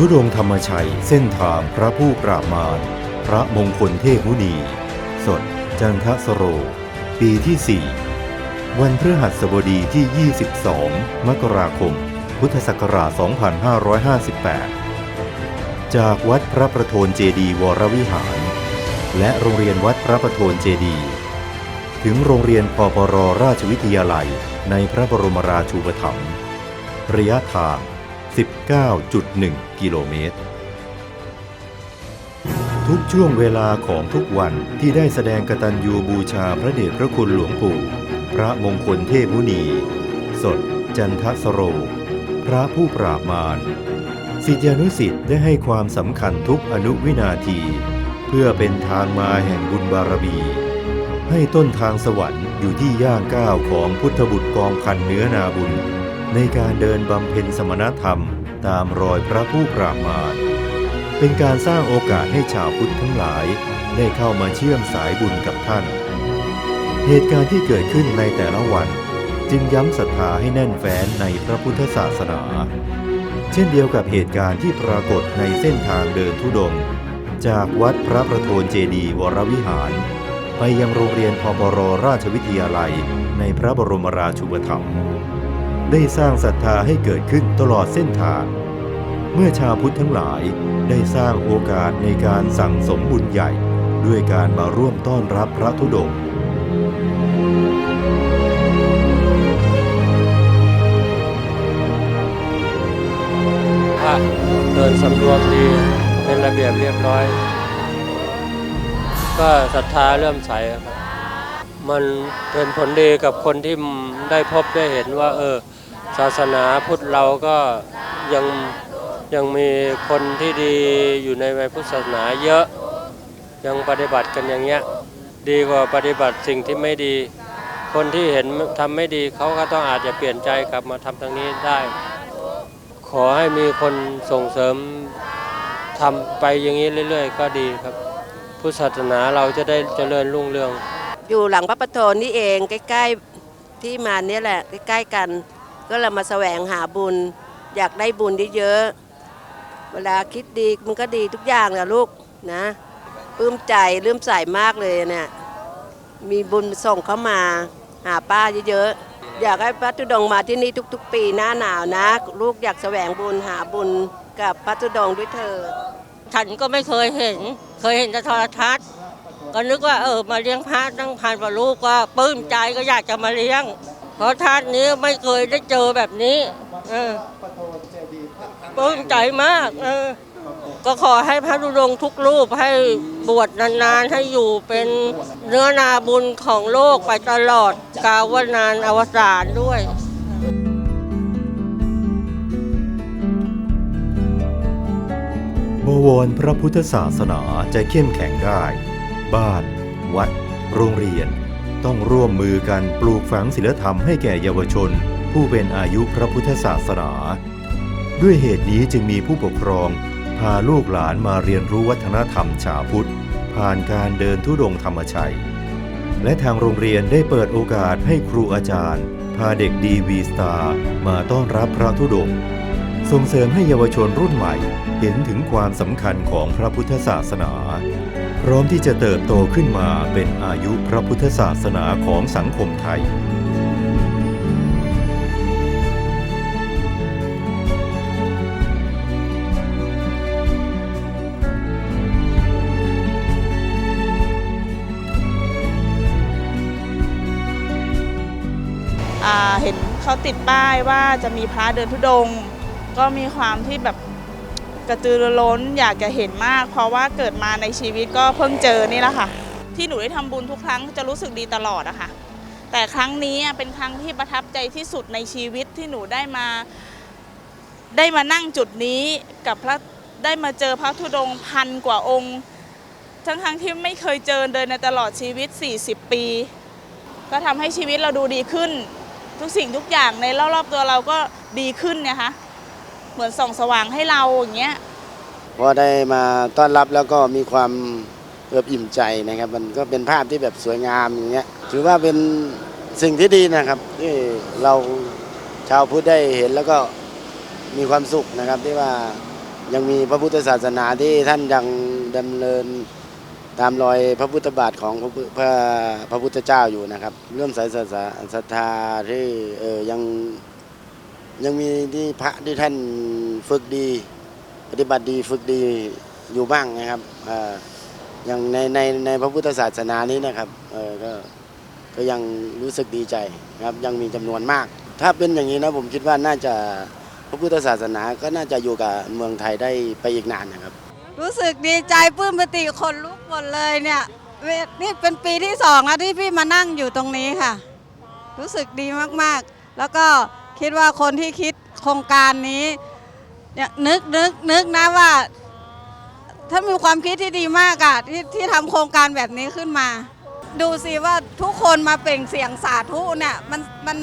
ทุดงธรรมชัย เส้นทางพระผู้ปราบมาร พระมงคลเทพมุนี สด จันทสโร ปีที่ 4 วันพฤหัสบดีที่ 22 มกราคม พุทธศักราช 2558 จากวัดพระประโทนเจดีวรวิหาร และโรงเรียนวัดพระประโทนเจดี ถึงโรงเรียนปปรราชวิทยาลัยในพระบรมราชูปถัมภ์ระยะทาง 19.1 กิโลเมตร ทุกช่วงเวลาของทุกวันที่ได้แสดงกตัญญูบูชาพระเดชพระคุณหลวงปู่ พระมงคลเทพมุนี สด จันทสโร พระผู้ปราบมารสิทธิานุสิทธิ์ได้ให้ความสำคัญทุกอนุวินาที เพื่อเป็นทางมาแห่งบุญบารมี ให้ต้นทางสวรรค์อยู่ที่ย่างก้าวของพุทธบุตรกองพันเนื้อนาบุญ ในการเดินบำเพ็ญสมณธรรมตามรอยพระผู้ปรามาเป็นการสร้างโอกาสให้ชาวพุทธทั้งหลายได้เข้ามาเชื่อมสายบุญกับท่าน เหตุการณ์ที่เกิดขึ้นในแต่ละวัน จึงย้ำศรัทธาให้แน่นแฟ้นในพระพุทธศาสนา เช่นเดียวกับเหตุการณ์ที่ปรากฏในเส้นทางเดินทุดงค์จากวัดพระประโทนเจดีวรวิหาร ไปยังโรงเรียนพปรราชวิทยาลัยในพระบรมราชูปถัมภ์ ได้สร้างศรัทธาให้เกิดขึ้นตลอดเส้นทาง เมื่อชาวพุทธทั้งหลายได้สร้างโอกาสในการสั่งสมบุญใหญ่ ด้วยการมาร่วมต้อนรับพระธุดงค์พระเดินสำรวมดีเป็นระเบียบเรียบร้อย ก็ศรัทธาเริ่มใสครับ มันเป็นผลดีกับคนที่ได้พบได้เห็นว่า เออ ศาสนาพุทธเราก็ยังยังมีคนที่ดีอยู่ในพุทธศาสนาเยอะยังปฏิบัติกันอย่างเงี้ยดีกว่าปฏิบัติสิ่งที่ไม่ดี คนที่เห็นทำไม่ดีเขาก็ต้องอาจจะเปลี่ยนใจกลับมาทำทางนี้ได้ ขอให้มีคนส่งเสริมทำไปอย่างนี้เรื่อย ๆ ก็ดีครับ พุทธศาสนาเราจะได้เจริญรุ่งเรือง อยู่หลังพระประโทนนี่เองใกล้ ๆที่มาเนี่ยแหละใกล้ๆกัน ก็เรามาแสวงหาบุญ อยากได้บุญเยอะๆเวลาคิดดีมันก็ดีทุกอย่างแหละลูกนะปลื้มใจเลื่อมใสมากเลยเนี่ยมีบุญส่งเข้ามาหาป้าเยอะๆ อยากให้พระธุดงมาที่นี่ทุก ๆ ปีหน้าหนาวนะ ลูกอยากแสวงบุญหาบุญกับพระธุดงด้วยเธอ ฉันก็ไม่เคยเห็น เคยเห็นแต่โทรทัศน์ ก็นึกว่าเออมาเลี้ยงพระตั้งพันกว่าลูกก็ปลื้มใจก็อยากจะมาเลี้ยง เพราะท่านนี้ไม่เคยได้เจอแบบนี้ เออปลื้มใจมาก เออ ก็ขอให้พระธุดงทุกรูปให้บวชนานๆ ให้อยู่เป็นเนื้อนาบุญของโลกไปตลอดกาวนานอวสานด้วยบวรพระพุทธศาสนาจะเข้มแข็งได้ บ้าน วัด โรงเรียน ต้องร่วมมือกันปลูกฝังศีลธรรมให้แก่เยาวชน ผู้เป็นอายุพระพุทธศาสนา ด้วยเหตุนี้จึงมีผู้ปกครอง พาลูกหลานมาเรียนรู้วัฒนธรรมชาพุทธ ผ่านการเดินทุดงค์ธรรมชัย และทางโรงเรียนได้เปิดโอกาสให้ครูอาจารย์ พาเด็กดีวีสตาร์มาต้อนรับพระธุดงค์ส่งเสริมให้เยาวชนรุ่นใหม่ เห็นถึงความสำคัญของพระพุทธศาสนา พร้อมที่จะเติบโตขึ้นมาเป็นอายุพระพุทธศาสนาของสังคมไทย อ่าเห็นเขาติดป้ายว่าจะมีพระเดินทุดงค์ก็มีความที่แบบ กระตือรือร้นอยากจะเห็นมาก เพราะว่าเกิดมาในชีวิตก็เพิ่งเจอนี่แหละค่ะ ที่หนูได้ทำบุญทุกครั้งจะรู้สึกดีตลอดอะค่ะแต่ครั้งนี้เป็นครั้งที่ประทับใจที่สุดในชีวิตที่หนูได้มา ได้มานั่งจุดนี้กับพระได้มาเจอพระธุดงค์พันกว่าองค์ ทั้งๆที่ไม่เคยเจอเดินในตลอดชีวิต 40 ปี ก็ทำให้ชีวิตเราดูดีขึ้น ทุกสิ่งทุกอย่างในรอบๆตัวเราก็ดีขึ้นเนี่ยค่ะ เหมือนส่องสว่างให้เราอย่างเงี้ยพอได้มาต้อนรับแล้วก็มีความเอิบอิ่มใจนะครับ มันก็เป็นภาพที่แบบสวยงามอย่างเงี้ยถือว่าเป็นสิ่งที่ดีนะครับที่เราชาวพุทธได้เห็นแล้วก็มีความสุขนะครับที่ว่ายังมีพระพุทธศาสนาที่ท่านยังดำเนินตามรอยพระพุทธบาทของพระพุพระพระพุทธเจ้าอยู่นะครับ เรื่องสายศรัทธาศรัทธาที่เออยัง ยังมีที่พระที่ท่านฝึกดี ปฏิบัติดีฝึกดีอยู่บ้างนะครับอย่างในในในพระพุทธศาสนานี้นะครับก็ก็ยังรู้สึกดีใจครับยังมีจำนวนมาก ถ้าเป็นอย่างนี้นะผมคิดว่าน่าจะพระพุทธศาสนาก็น่าจะอยู่กับเมืองไทยได้ไปอีกนานนะครับ รู้สึกดีใจปลื้มปติคนลุกหมดเลยเนี่ยนี่เป็นปีที่สองแล้วที่พี่มานั่งอยู่ตรงนี้ค่ะ รู้สึกดีมากๆ แล้วก็ คิดว่าคนที่คิดโครงการนี้เนี่ยนึกนึกนึกนะว่า ถ้ามีความคิดที่ดีมากอะที่ที่ทำโครงการแบบนี้ขึ้นมา ดูสิว่าทุกคนมาเปล่งเสียงสาธุเนี่ยมันมัน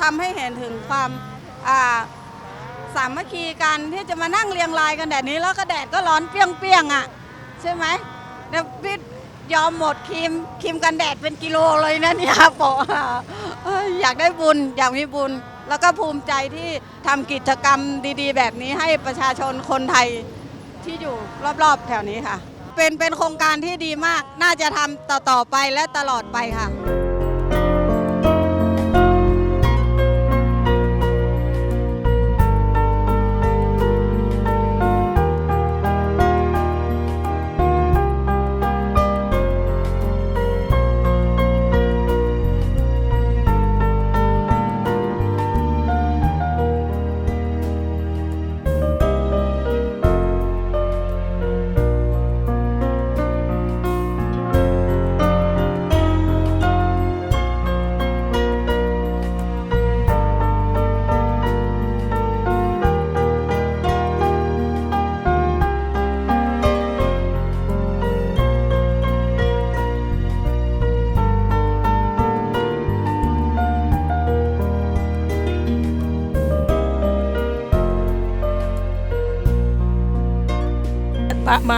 ทำให้เห็นถึงความอ่าสามัคคีกันที่จะมานั่งเรียงรายกันแดดนี้แล้วก็แดดก็ร้อนเปรี้ยงๆอะ ใช่ไหมเนี่ยพี่ยอมหมดครีมครีมกันแดดเป็นกิโลเลยนะเนี่ยบอกอยากได้บุญอยากมีบุญ แล้วก็ภูมิใจที่ทำกิจกรรมดีๆ แบบนี้ให้ประชาชนคนไทยที่อยู่รอบๆ แถวนี้ค่ะ เป็นเป็นโครงการที่ดีมากน่าจะทำต่อๆไปและตลอดไปค่ะ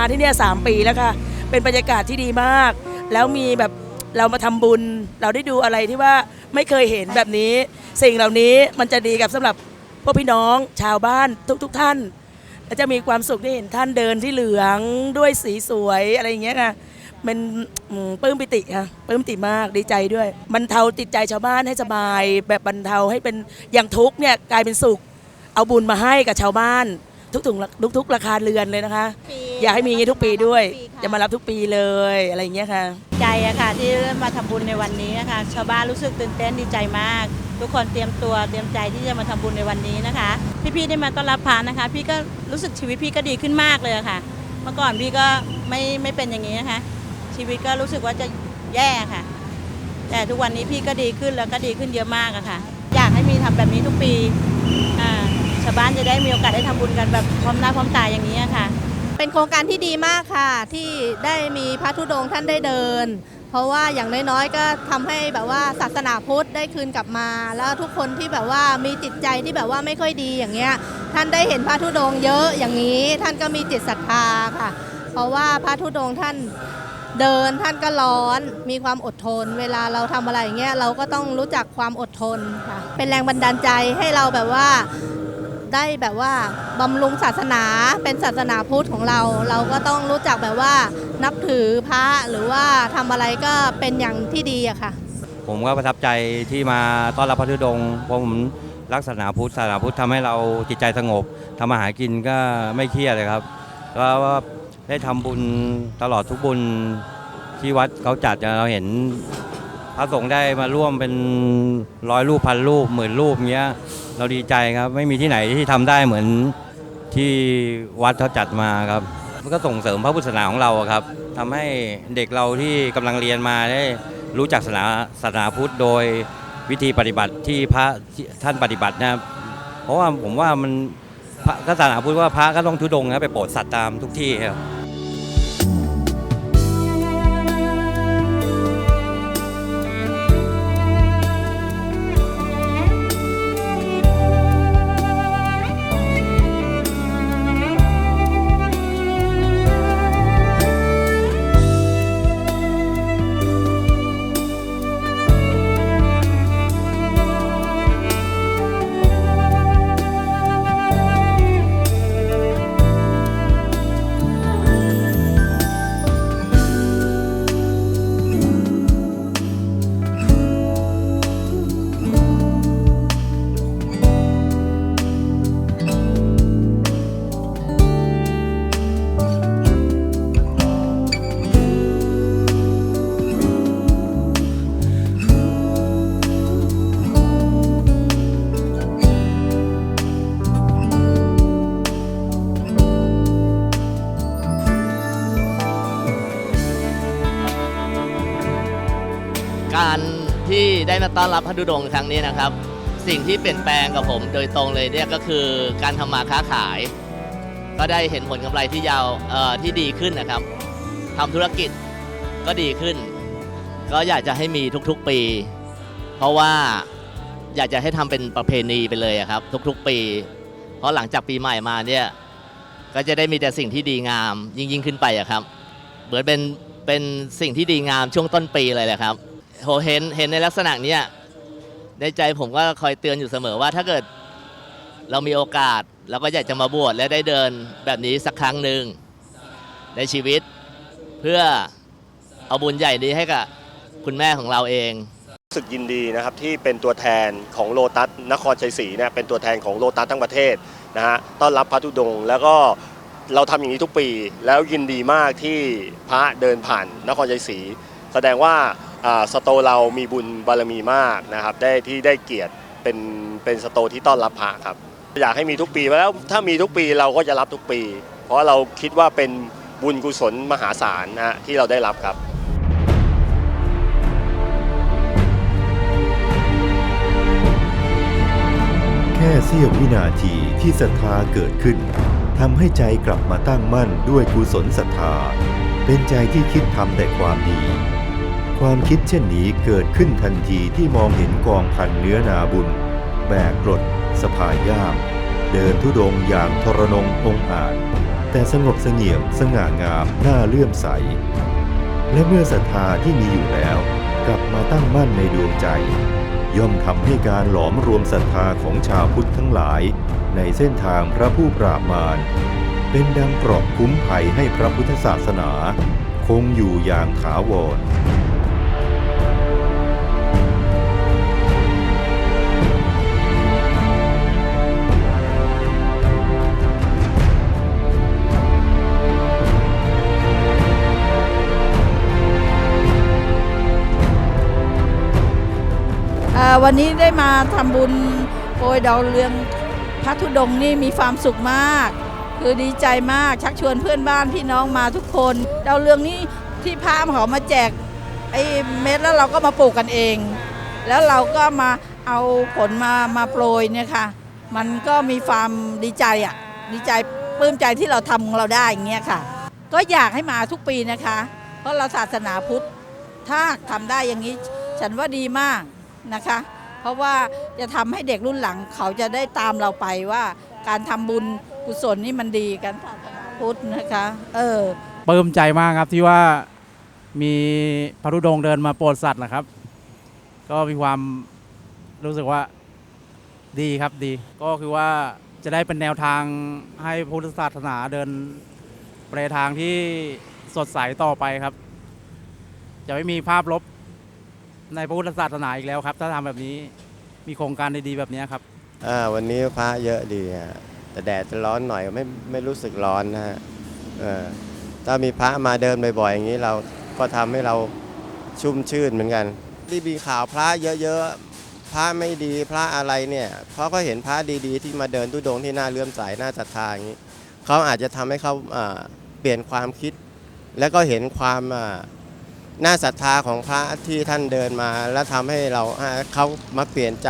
มาที่เนี่ยสามปีแล้วค่ะ เป็นบรรยากาศที่ดีมาก แล้วมีแบบเรามาทำบุญ เราได้ดูอะไรที่ว่าไม่เคยเห็นแบบนี้ สิ่งเหล่านี้มันจะดีกับสำหรับพวกพี่น้องชาวบ้านทุกๆทท่านและจะมีความสุขได้เห็นท่านเดินที่เหลืองด้วยสีสวยอะไรอย่างเงี้ยค่ะมันปลื้มปิติค่ะปลื้มปิติมากดีใจด้วยบรรเทาติดใจชาวบ้านให้สบาย แบบบรรเทาให้เป็นอย่างทุกเนี่ยกลายเป็นสุข เอาบุญมาให้กับชาวบ้าน ทุกถุงทุกทุกๆราคาเรือนเลยนะคะ อยากให้มีอย่างนี้ทุกปีด้วย จะมารับทุกปีเลยอะไรอย่างเงี้ยค่ะ ใจอะค่ะที่มาทำบุญในวันนี้นะคะ ชาวบ้านรู้สึกตื่นเต้นดีใจมาก ทุกคนเตรียมตัวเตรียมใจที่จะมาทำบุญในวันนี้นะคะ พี่ๆได้มาต้อนรับพระนะคะ พี่ก็รู้สึกชีวิตพี่ก็ดีขึ้นมากเลยอะค่ะ เมื่อก่อนพี่ก็ไม่ไม่เป็นอย่างนี้นะคะ ชีวิตก็รู้สึกว่าจะแย่ค่ะ แต่ทุกวันนี้พี่ก็ดีขึ้นแล้วก็ดีขึ้นเยอะมากอะค่ะ อยากให้มีทำแบบนี้ทุกปีอ่าวบ้านจะได้มีโอกาสได้ทำบุญกันแบบพร้อมหน้าพร้อมตาอย่างนี้ค่ะ เป็นโครงการที่ดีมากค่ะ ที่ได้มีพระธุดงค์ท่านได้เดิน เพราะว่าอย่างน้อยๆ ก็ทำให้แบบว่าศาสนาพุทธได้คืนกลับมา แล้วทุกคนที่แบบว่ามีจิตใจที่แบบว่าไม่ค่อยดีอย่างเงี้ยท่านได้เห็นพระธุดงค์เยอะอย่างนี้ ท่านก็มีจิตศรัทธาค่ะ เพราะว่าพระธุดงค์ท่านเดินท่านก็ร้อนมีความอดทน เวลาเราทำอะไรอย่างเงี้ยเราก็ต้องรู้จักความอดทนค่ะเป็นแรงบันดาลใจให้เราแบบว่า ได้แบบว่าบำรุงศาสนาเป็นศาสนาพุทธของเรา เราก็ต้องรู้จักแบบว่านับถือพระหรือว่าทำอะไรก็เป็นอย่างที่ดีอะค่ะ ผมก็ประทับใจที่มาต้อนรับพระธุดงค์เพราะผมรักศาสนาพุทธศาสนาพุทธทำให้เราจิตใจสงบทำมาหากินก็ไม่เครียดเลยครับก็ว่าได้ทำบุญตลอดทุกบุญที่วัดเขาจัดเราเห็นพระสงฆ์ได้มาร่วมเป็นร้อยรูปพันรูปหมื่นรูปเงี้ย เราดีใจครับไม่มีที่ไหนที่ทำได้เหมือนที่วัดเขาจัดมาครับมันก็ส่งเสริมพระพุทธศาสนาของเราครับทำให้เด็กเราที่กำลังเรียนมาได้รู้จักศาสนาศาสนาพุทธโดยวิธีปฏิบัติที่พระท่านปฏิบัตินะครับ เพราะว่าผมว่ามันพระก็ศาสนาพุทธว่าพระก็ต้องทุดงค์นะไปโปรดสัตว์ตามทุกที่ครับ ต้อนรับพระธุดงครั้งนี้นะครับ สิ่งที่เปลี่ยนแปลงกับผมโดยตรงเลยเนี่ยก็คือการทำมาค้าขาย ก็ได้เห็นผลกำไรที่ยาวเอ่อที่ดีขึ้นนะครับทำธุรกิจก็ดีขึ้น ก็อยากจะให้มีทุกๆปี เพราะว่าอยากจะให้ทำเป็นประเพณีไปเลยอะครับ ทุกๆปี เพราะหลังจากปีใหม่มาเนี่ยก็จะได้มีแต่สิ่งที่ดีงามยิ่งยิ่งขึ้นไปอะครับ เหมือนเป็นเป็นสิ่งที่ดีงามช่วงต้นปีเลยแหละครับ โหเห็นเห็นในลักษณะเนี้ยในใจผมก็คอยเตือนอยู่เสมอว่าถ้าเกิดเรามีโอกาสเราก็อยากจะมาบวชและได้เดินแบบนี้สักครั้งหนึ่งในชีวิต เพื่อเอาบุญใหญ่นี้ให้กับคุณแม่ของเราเองรู้สึกยินดีนะครับที่เป็นตัวแทนของโลตัสนครชัยศรีเนี่ยเป็นตัวแทนของโลตัสทั้งประเทศนะฮะต้อนรับพระธุดงค์แล้วก็เราทำอย่างนี้ทุกปี แล้วยินดีมากที่พระเดินผ่านนครชัยศรีแสดงว่า สโตเรามีบุญบารมีมากนะครับ ได้ที่ได้เกียรติเป็นเป็นสโตที่ต้อนรับพระครับ อยากให้มีทุกปีแล้วถ้ามีทุกปีเราก็จะรับทุกปี เพราะเราคิดว่าเป็นบุญกุศลมหาศาลนะฮะที่เราได้รับครับแค่เสี้ยววินาทีที่ศรัทธาเกิดขึ้นทำให้ใจกลับมาตั้งมั่นด้วยกุศลศรัทธา เป็นใจที่คิดทำแต่ความดี ความคิดเช่นนี้เกิดขึ้นทันทีที่มองเห็นกองพันเนื้อนาบุญ แบกกรดสะพายย่าม เดินทุดงอย่างทรนงองอาจ แต่สงบเสงี่ยมสง่างามน่าเลื่อมใส และเมื่อศรัทธาที่มีอยู่แล้ว กลับมาตั้งมั่นในดวงใจ ย่อมทำให้การหลอมรวมศรัทธาของชาวพุทธทั้งหลาย ในเส้นทางพระผู้ปราบมารเป็นดังเกราะคุ้มภัยให้พระพุทธศาสนา คงอยู่อย่างถาวร วันนี้ได้มาทำบุญโปรยดาวเรืองพระธุดงค์นี่มีความสุขมาก คือดีใจมากชักชวนเพื่อนบ้านพี่น้องมาทุกคน ดาวเรืองนี่ที่พระเขามาแจกไอ้เม็ดแล้วเราก็มาปลูกกันเอง แล้วเราก็มาเอาผลมามาโปรยเนี่ยค่ะ มันก็มีความดีใจอะดีใจปลื้มใจที่เราทำของเราได้อย่างเงี้ยค่ะ ก็อยากให้มาทุกปีนะคะ เพราะเราศาสนาพุทธถ้าทำได้อย่างนี้ ฉันว่าดีมาก นะคะ เพราะว่าจะทำให้เด็กรุ่นหลังเขาจะได้ตามเราไปว่าการทำบุญกุศลนี่มันดีกันพุทธนะคะ เออปลื้มใจมากครับที่ว่ามีพระธุดงค์เดินมาโปรดสัตว์นะครับ ก็มีความรู้สึกว่าดีครับดี ก็คือว่าจะได้เป็นแนวทางให้พุทธศาสนาเดินไปในทางที่สดใสต่อไปครับ จะไม่มีภาพลบ ในพระพุทธศาสนาอีกแล้วครับ ถ้าทำแบบนี้มีโครงการดีๆแบบนี้ครับ อ่าวันนี้พระเยอะดีฮะแต่แดดจะร้อนหน่อยไม่ไม่รู้สึกร้อนนะฮะเออถ้ามีพระมาเดินบ่อยๆอย่างนี้เราก็ทำให้เราชุ่มชื่นเหมือนกันที่มีข่าวพระเยอะๆพระไม่ดีพระอะไรเนี่ยเพราะเขาเห็นพระดีๆ ที่มาเดินทุดงค์ที่น่าเลื่อมใสน่าศรัทธาอย่างนี้เขาอาจจะทำให้เขาอ่าเปลี่ยนความคิด แล้วก็เห็นความอ่า น่าศรัทธาของพระที่ท่านเดินมา แล้วทำให้เราเขามาเปลี่ยนใจ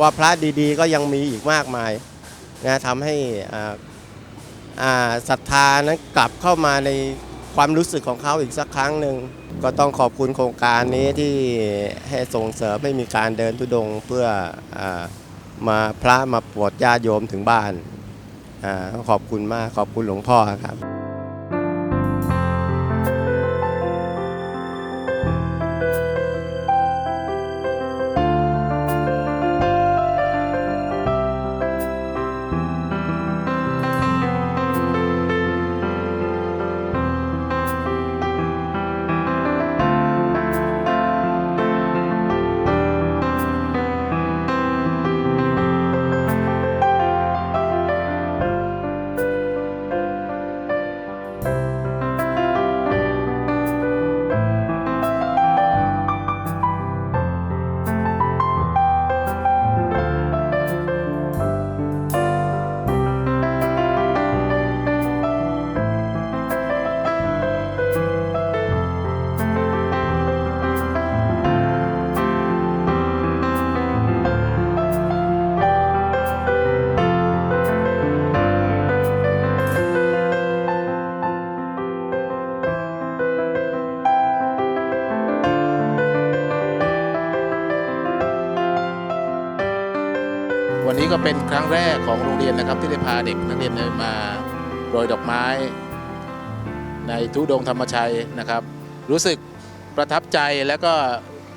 ว่าพระดีๆ ก็ยังมีอีกมากมายนะทำให้ศรัทธานั้นกลับเข้ามาในความรู้สึกของเขาอีกสักครั้งหนึ่งก็ต้องขอบคุณโครงการนี้ที่ให้ส่งเสริมให้มีการเดินทุดงเพื่ออมาพระมาปรดญาติโยมถึงบ้านอขอบคุณมากขอบคุณหลวงพ่อครับ เป็นครั้งแรกของโรงเรียนนะครับ ที่ได้พาเด็กนักเรียนมาโรยดอกไม้ ในทุดงธรรมชัยนะครับ รู้สึกประทับใจแล้วก็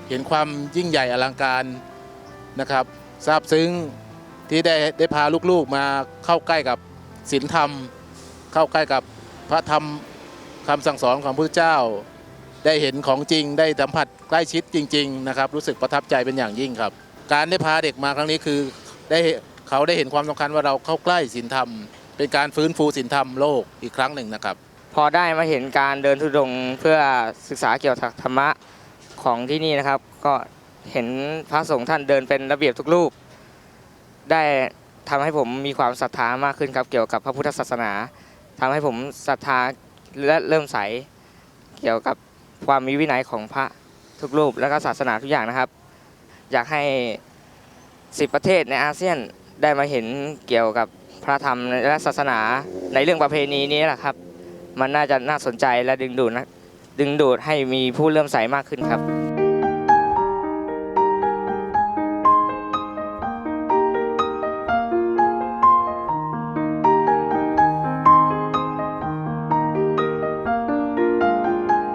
เห็นความยิ่งใหญ่อลังการนะครับซาบซึ้งที่ได้ได้พาลูกๆมาเข้าใกล้กับศีลธรรม เข้าใกล้กับพระธรรมคำสั่งสอนของพระพุทธเจ้า ได้เห็นของจริง ได้สัมผัสใกล้ชิดจริง ๆ นะครับ รู้สึกประทับใจเป็นอย่างยิ่งครับ การได้พาเด็กมาครั้งนี้คือได้ เขาได้เห็นความสำคัญว่าเราเข้าใกล้ศีลธรรม เป็นการฟื้นฟูศีลธรรมโลกอีกครั้งหนึ่งนะครับ พอได้มาเห็นการเดินทุดงเพื่อศึกษาเกี่ยวกับธรรมะของที่นี่นะครับ ก็เห็นพระสงฆ์ท่านเดินเป็นระเบียบทุกรูป ได้ทำให้ผมมีความศรัทธามากขึ้นครับเกี่ยวกับพระพุทธศาสนาทำให้ผมศรัทธาและเริ่มใสเกี่ยวกับความมีวินัยของพระทุกรูปและก็ศาสนาทุกอย่างนะครับ อยากให้สิบประเทศในอาเซียน ได้มาเห็นเกี่ยวกับพระธรรมและศาสนาในเรื่องประเพณีนี้แหละครับ มันน่าจะน่าสนใจและดึงดูดนะดึงดูดให้มีผู้เริ่อมใสมากขึ้นครับ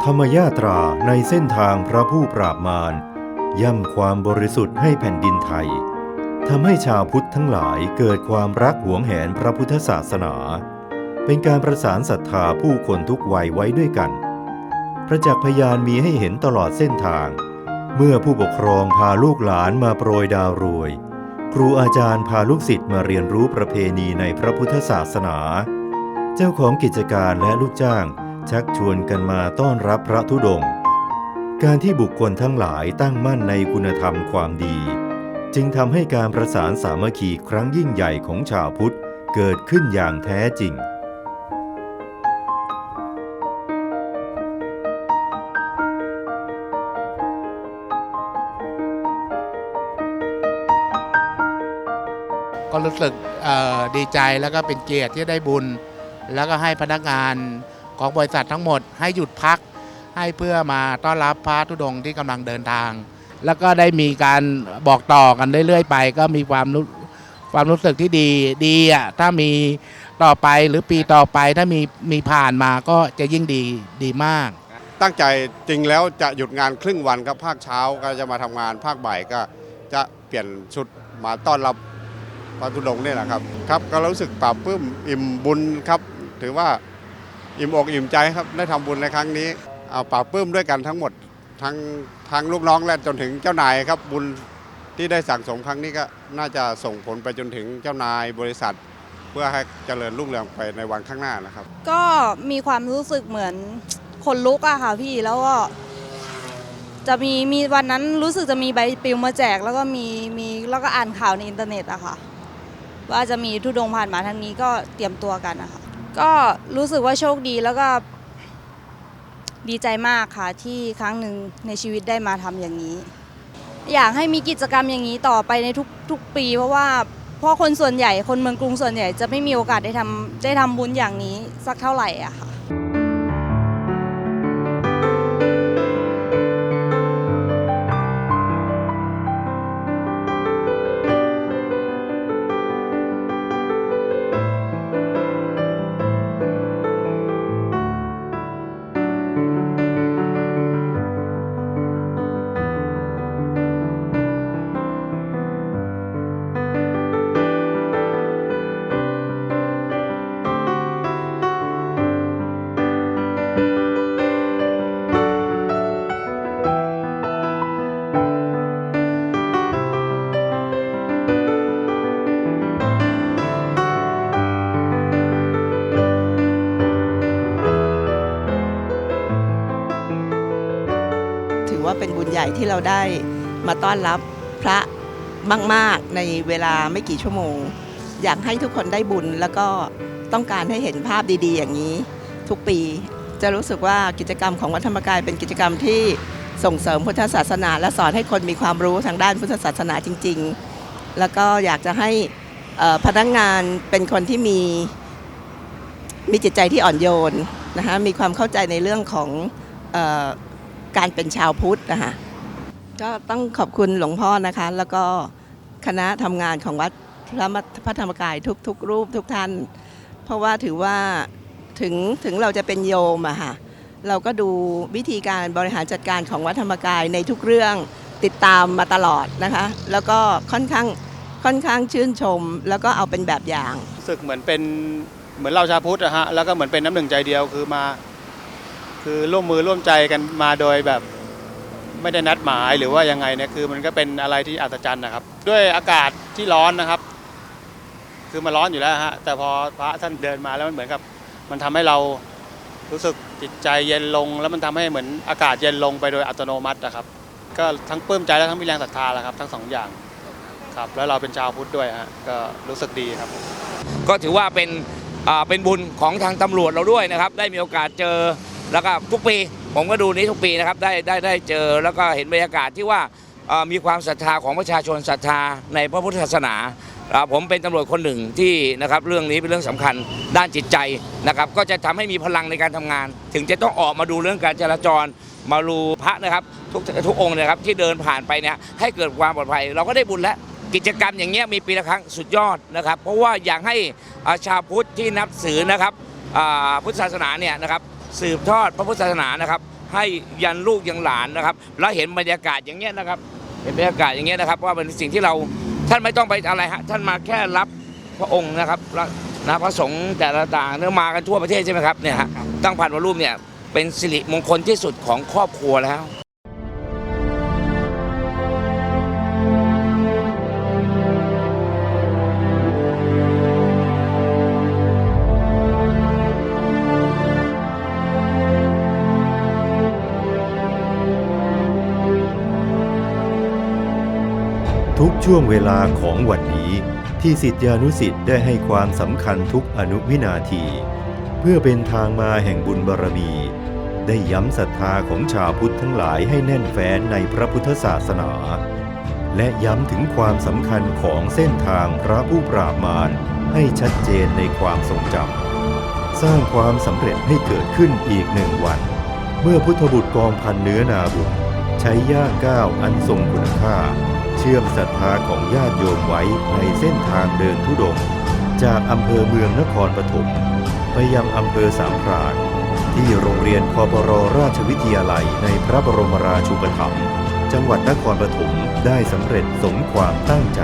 ธรรมยาตราในเส้นทางพระผู้ปราบมารย่ำความบริสุทธิ์ให้แผ่นดินไทย ทำให้ชาวพุทธทั้งหลายเกิดความรักหวงแหนพระพุทธศาสนา เป็นการประสานศรัทธาผู้คนทุกวัยไว้ด้วยกัน ประจักษ์พยานมีให้เห็นตลอดเส้นทาง เมื่อผู้ปกครองพาลูกหลานมาโปรยดาวรวย ครูอาจารย์พาลูกศิษย์มาเรียนรู้ประเพณีในพระพุทธศาสนา เจ้าของกิจการและลูกจ้างชักชวนกันมาต้อนรับพระธุดงค์การที่บุคคลทั้งหลายตั้งมั่นในคุณธรรมความดี จึงทำให้การประสานสามัคคีครั้งยิ่งใหญ่ของชาวพุทธเกิดขึ้นอย่างแท้จริง ก็รู้สึกดีใจแล้วก็เป็นเกียรติที่ได้บุญ แล้วก็ให้พนักงานของบริษัททั้งหมด ให้หยุดพักให้เพื่อมาต้อนรับพระธุดงค์ที่กำลังเดินทาง แล้วก็ได้มีการบอกต่อกันเรื่อยๆไป ก็มีความรู้ความรู้สึกที่ดีดีอะถ้ามีต่อไปหรือปีต่อไปถ้ามีมีผ่านมาก็จะยิ่งดีดีมาก ตั้งใจจริงแล้วจะหยุดงานครึ่งวันครับภาคเช้าก็จะมาทำงานภาคบ่ายก็จะเปลี่ยนชุดมาต้อนรับพระธุดงค์เนี่ยนะครับครับ ก็รู้สึกปลาบปื้มอิ่มบุญครับ ถือว่าอิ่มอกอิ่มใจครับได้ทำบุญในครั้งนี้เอาปลาบปื้มด้วยกันทั้งหมดทั้ง ทั้งลูกน้องและจนถึงเจ้านายครับบุญที่ได้สั่งสมครั้งนี้ก็น่าจะส่งผลไปจนถึงเจ้านายบริษัท เพื่อให้เจริญรุ่งเรืองไปในวันข้างหน้านะครับ ก็มีความรู้สึกเหมือนคนลุกอะค่ะพี่แล้วก็จะมีมีวันนั้นรู้สึกจะมีใบปลิวมาแจก แล้วก็มีมีแล้วก็อ่านข่าวในอินเทอร์เน็ตอะค่ะ ว่าจะมีทุดงผ่านมาทางนี้ก็เตรียมตัวกันนะคะก็รู้สึกว่าโชคดีแล้วก็ ดีใจมากค่ะที่ครั้งหนึ่งในชีวิตได้มาทำอย่างนี้ อยากให้มีกิจกรรมอย่างนี้ต่อไปในทุกทุกปี เพราะว่าเพราะคนส่วนใหญ่คนเมืองกรุงส่วนใหญ่จะไม่มีโอกาสได้ทำได้ทำบุญอย่างนี้สักเท่าไหร่อะค่ะ ญใหญ่ที่เราได้มาต้อนรับพระมาก ๆ ในเวลาไม่กี่ชั่วโมง อยากให้ทุกคนได้บุญแล้วก็ต้องการให้เห็นภาพดีๆ อย่างนี้ทุกปี จะรู้สึกว่ากิจกรรมของวัดธรรมกายเป็นกิจกรรมที่ส่งเสริมพุทธศาสนา และสอนให้คนมีความรู้ทางด้านพุทธศาสนาจริง ๆ แล้วก็อยากจะให้พนักงานเป็นคนที่มีมีจิตใจที่อ่อนโยนนะคะมีความเข้าใจในเรื่องของออการเป็นชาวพุทธนะคะ ก็ต้องขอบคุณหลวงพ่อนะคะ แล้วก็คณะทำงานของวัดพระมพระธรรมกายทุกๆ รูปทุกท่าน เพราะว่าถือว่าถึงถึงเราจะเป็นโยมอะค่ะเราก็ดูวิธีการบริหารจัดการของวัดธรรมกายในทุกเรื่องติดตามมาตลอดนะคะ แล้วก็ค่อนข้างค่อนข้างชื่นชม แล้วก็เอาเป็นแบบอย่างรู้สึกเหมือนเป็นเหมือนเราชาวพุทธอะฮะแล้วก็เหมือนเป็นน้ำหนึ่งใจเดียวคือมา คือร่วมมือร่วมใจกันมาโดยแบบ ไม่ได้นัดหมายหรือว่ายังไงเนี่ยคือ มันก็เป็นอะไรที่อัศจรรย์นะครับ ด้วยอากาศที่ร้อนนะครับ คือมันร้อนอยู่แล้วฮะแต่พอพระท่านเดินมาแล้วมันเหมือนกับ มันทำให้เรารู้สึกจิตใจเย็นลง แล้วมันทำให้เหมือนอากาศเย็นลงไปโดยอัตโนมัตินะครับ ก็ทั้งปลื้มใจและทั้งมีแรงศรัทธาแหละครับ ทั้งสองอย่างครับแล้วเราเป็นชาวพุทธด้วยฮะก็รู้สึกดีครับ ก็ถือว่าเป็นเป็นบุญของทางตำรวจเราด้วยนะครับ ได้มีโอกาสเจอแล้วก็ทุกปี ผมก็ดูนี้ทุกปีนะครับได้ได้ได้เจอแล้วก็เห็นบรรยากาศที่ว่ามีความศรัทธาของประชาชนศรัทธาในพระพุทธศาสนา ผมเป็นตำรวจคนหนึ่งที่นะครับเรื่องนี้เป็นเรื่องสำคัญด้านจิตใจนะครับก็จะทำให้มีพลังในการทำงาน ถึงจะต้องออกมาดูเรื่องการจราจรมาดูพระนะครับทุกทุกองค์นะครับที่เดินผ่านไปเนี่ยให้เกิดความปลอดภัย เราก็ได้บุญแล้วกิจกรรมอย่างเงี้ยมีปีละครั้งสุดยอดนะครับ เพราะว่าอยากให้ชาวพุทธที่นับถือนะครับพุทธศาสนาเนี่ยนะครับ สืบทอดพระพุทธศาสนานะครับ ให้ยันลูกยันหลานนะครับ แล้วเห็นบรรยากาศอย่างเงี้ยนะครับ เห็นบรรยากาศอย่างเงี้ยนะครับ ว่าเป็นสิ่งที่เราท่านไม่ต้องไปอะไรฮะท่านมาแค่รับพระองค์นะครับแล้วนะพระสงฆ์แต่ละต่างเนี่ยมากันทั่วประเทศใช่ไหมครับเนี่ยฮะตั้งพันวรูปเนี่ยเป็นสิริมงคลที่สุดของครอบครัวแล้ว ช่วงเวลาของวันนี้ที่สิทธิานุสิทธิ์ได้ให้ความสำคัญทุกอนุวินาที เพื่อเป็นทางมาแห่งบุญบารมี ได้ย้ำศรัทธาของชาวพุทธทั้งหลายให้แน่นแฟ้นในพระพุทธศาสนา และย้ำถึงความสำคัญของเส้นทางพระผู้ปราบมารให้ชัดเจนในความทรงจำสร้างความสำเร็จให้เกิดขึ้นอีกหนึ่งวัน เมื่อพุทธบุตรกองพันเนื้อนาบุญใช้ย่าก้าวอันทรงคุณค่า เชื่อมศรัทธาของญาติโยมไว้ในเส้นทางเดินทุดงค์จากอำเภอเมืองนครปฐมไปยังอำเภอสามพรานที่โรงเรียนคอปรราชวิทยาลัยในพระบรมราชูปถัมภ์จังหวัดนครปฐมได้สำเร็จสมความตั้งใจ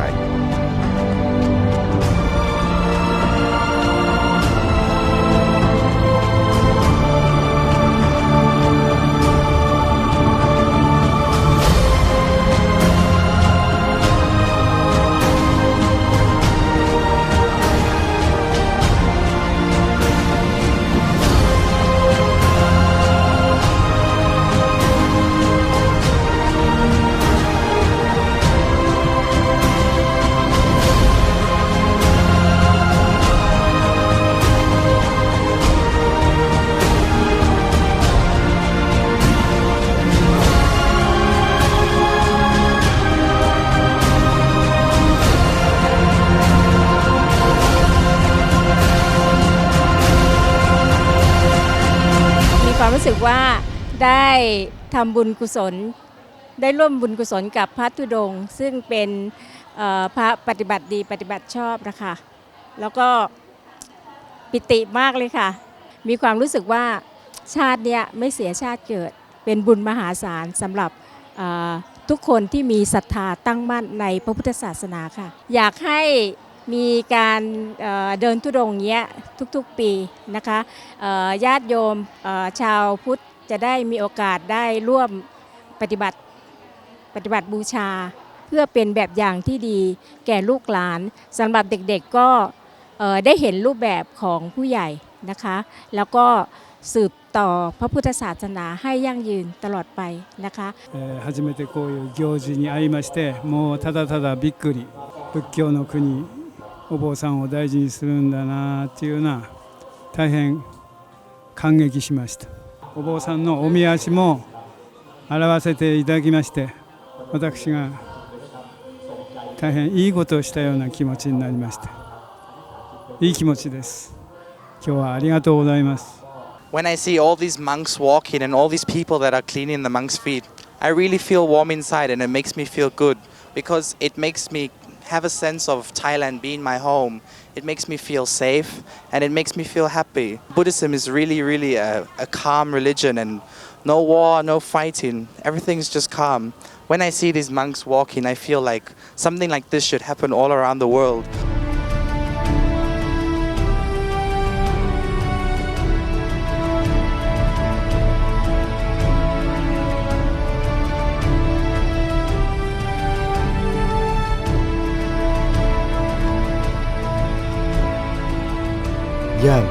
ความรู้สึกว่าได้ทำบุญกุศล ได้ร่วมบุญกุศลกับพระธุดงค์ซึ่งเป็นพระปฏิบัติดีปฏิบัติชอบนะคะแล้วก็ปิติมากเลยค่ะ มีความรู้สึกว่าชาติเนี้ยไม่เสียชาติเกิด เป็นบุญมหาศาลสำหรับทุกคนที่มีศรัทธาตั้งมั่นในพระพุทธศาสนาค่ะ อยากให้ มีการเอ่อเดินทุดงค์เนี้ยทุกๆปีนะคะเอ่อญาติโยมเอ่อชาวพุทธจะได้มีโอกาสได้ร่วมปฏิบัติปฏิบัติบูชา เพื่อเป็นแบบอย่างที่ดีแก่ลูกหลานสำหรับเด็กๆก็เอ่อได้เห็นรูปแบบของผู้ใหญ่นะคะ แล้วก็สืบต่อพระพุทธศาสนาให้ยั่งยืนตลอดไปนะคะ えー初めてこういう行事に会いましてもうただただびっくり仏教の国 お坊さんを大事にするんだなっていうような大変感激しましたお坊さんのおみ足も表せていただきまして私が大変いいことをしたような気持ちになりましていい気持ちです今日はありがとうございます When I see all these monks walking and all these people that are cleaning the monks' feet, I really feel warm inside and it makes me feel good because it makes me have a sense of Thailand being my home. It makes me feel safe and it makes me feel happy. Buddhism is really, really a, a calm religion and no war, no fighting. Everything's just calm. When I see these monks walking, I feel like something like this should happen all around the world.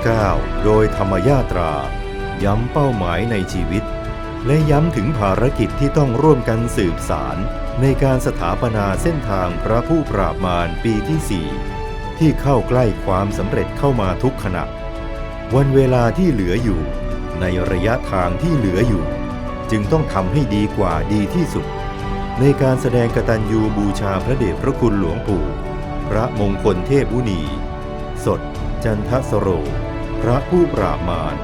ย่างก้าวโดยธรรมยาตรา ย้ำเป้าหมายในชีวิต และย้ำถึงภารกิจที่ต้องร่วมกันสืบสารในการสถาปนาเส้นทางพระผู้ปราบมารปีที่ 4 ที่เข้าใกล้ความสำเร็จเข้ามาทุกขณะ วันเวลาที่เหลืออยู่ ในระยะทางที่เหลืออยู่ จึงต้องทำให้ดีกว่าดีที่สุด ในการแสดงกตัญญูบูชาพระเดชพระคุณหลวงปู่ พระมงคลเทพมุนีสด จันทสโร ระผู้ปราบมาร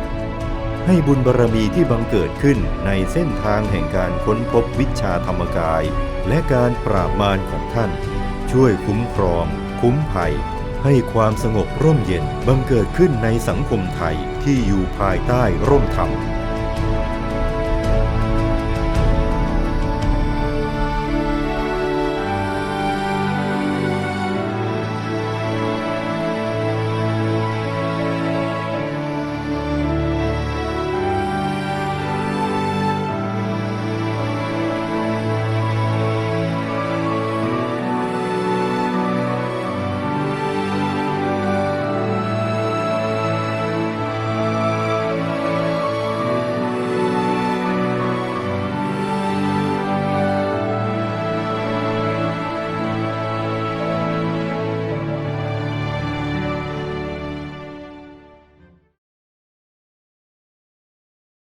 ให้บุญบารรมีที่บังเกิดขึ้นในเส้นทางแห่งการค้นพบวิชาธรรมกาย และการปราบมารของท่าน ช่วยคุ้มครอง คุ้มภัย ให้ความสงบร่มเย็นบังเกิดขึ้นในสังคมไทยที่อยู่ภายใต้ร่มธรรม